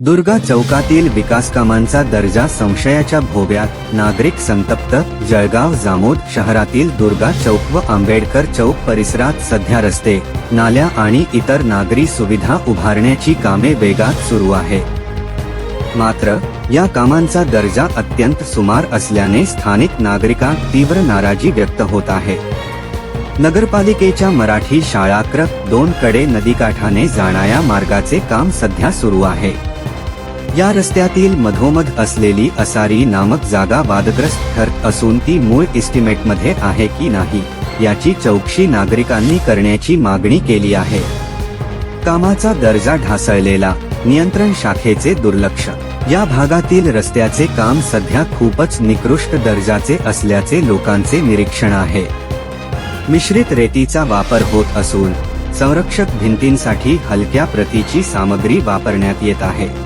दुर्गा चौकातील विकास कामांचा दर्जा संशयाच्या भोव्यात नागरिक संतप्त जळगाव जामोद शहरातील दुर्गा चौक व आंबेडकर चौक परिसरात सध्या रस्ते नाल्या आणि इतर नागरी सुविधा उभारण्याची कामे वेगात सुरू आहे. मात्र या कामांचा दर्जा अत्यंत सुमार असल्याने स्थानिक नागरिकांत तीव्र नाराजी व्यक्त होत आहे. नगरपालिकेच्या मराठी शाळाक्रक दोन कडे नदीकाठाने जाणाऱ्या मार्गाचे काम सध्या सुरू आहे. या रस्त्यातील मधोमध असलेली असारी नामक जागा वादग्रस्त ठरत असून ती मूळ इस्टिमेटमध्ये आहे की नाही याची चौकशी नागरिकांनी करण्याची मागणी केली आहे. कामाचा दर्जा ढासळलेला नियंत्रण शाखेचे दुर्लक्ष. या भागातील रस्त्याचे काम सध्या खूपच निकृष्ट दर्जाचे असल्याचे लोकांचे निरीक्षण आहे. मिश्रित रेतीचा वापर होत असून संरक्षक भिंतींसाठी हलक्या प्रतीची सामग्री वापरण्यात येत आहे.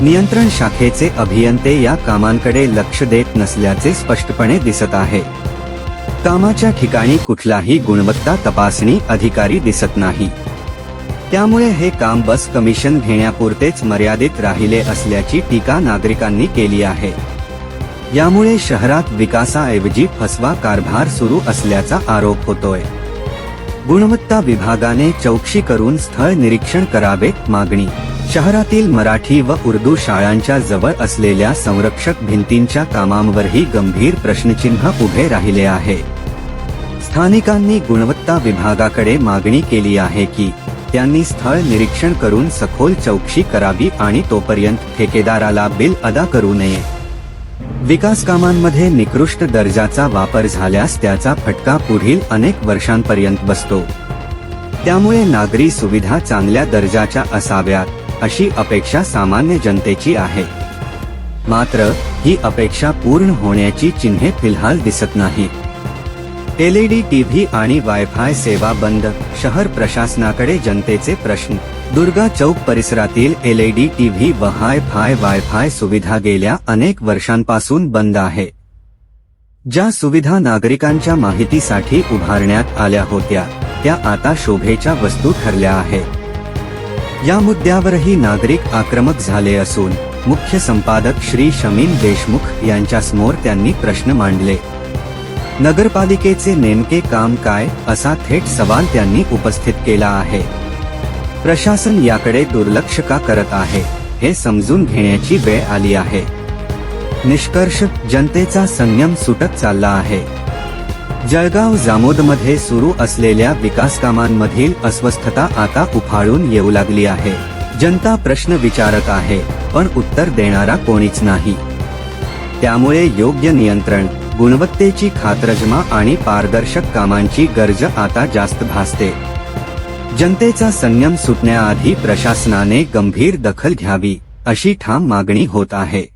नियंत्रण शाखेचे अभियंते या कामांकडे लक्ष देत नसल्याचे स्पष्टपणे दिसत आहे. कामाच्या ठिकाणी कुठलाही गुणवत्ता तपासणी अधिकारी दिसत नाही. त्यामुळे हे काम बस कमिशन घेण्यापुरतेच मर्यादित राहिले असल्याची टीका नागरिकांनी केली आहे. यामुळे शहरात विकासाऐवजी फसवा कारभार सुरू असल्याचा आरोप होतोय. गुणवत्ता विभागाने चौकशी करून स्थळ निरीक्षण करावे मागणी शहरातील मराठी व उर्दू शाळांच्या जवळ असलेल्या संरक्षक भिंतींच्या कामांवरही गंभीर प्रश्नचिन्ह उभे राहिले आहे. स्थानिकांनी गुणवत्ता विभागाकडे मागणी केली आहे की त्यांनी स्थळ निरीक्षण करून सखोल चौकशी करावी आणि तोपर्यंत ठेकेदाराला बिल अदा करू नये. विकास कामांमध्ये निकृष्ट दर्जाचा वापर झाल्यास त्याचा फटका पुढील अनेक वर्षांपर्यंत बसतो. त्यामुळे नागरी सुविधा चांगल्या दर्जाच्या असाव्यात. अशी अपेक्षा सामान्य जनतेची आहे. मात्र ही अपेक्षा पूर्ण होण्याची चिन्हे फिलहाल दिसत नाही. एलईडी टीव्ही आणि वायफाय सेवा बंद शहर प्रशासनाकडे जनतेचे प्रश्न. दुर्गा चौक परिसरातील एलईडी टीव्ही व हाय फाय वायफाय सुविधा गेल्या अनेक वर्षांपासून बंद आहे. ज्या सुविधा नागरिकांच्या माहितीसाठी उभारण्यात आल्या होत्या त्या आता शोभेच्या वस्तू ठरल्या आहेत. या मुद्द्यावरही नागरिक आक्रमक झाले असून मुख्य संपादक श्री शमीन देशमुख यांच्यासमोर त्यांनी प्रश्न मांडले. नगरपालिकेचे नेमके काम काय असा थेट सवाल त्यांनी उपस्थित केला आहे. प्रशासन याकडे दुर्लक्ष का करत आहे हे समजून घेण्याची वेळ आली आहे. निष्कर्ष जनतेचा संयम सुटत चालला आहे. जळगाव जामोदमध्ये सुरू असलेल्या विकास कामांमधील अस्वस्थता आता उफाळून येऊ लागली आहे. जनता प्रश्न विचारत आहे पण उत्तर देणारा कोणीच नाही. त्यामुळे योग्य नियंत्रण गुणवत्तेची खातरजमा आणि पारदर्शक कामांची गरज आता जास्त भासते. जनतेचा संयम सुटण्याआधी प्रशासनाने गंभीर दखल घ्यावी अशी ठाम मागणी होत आहे.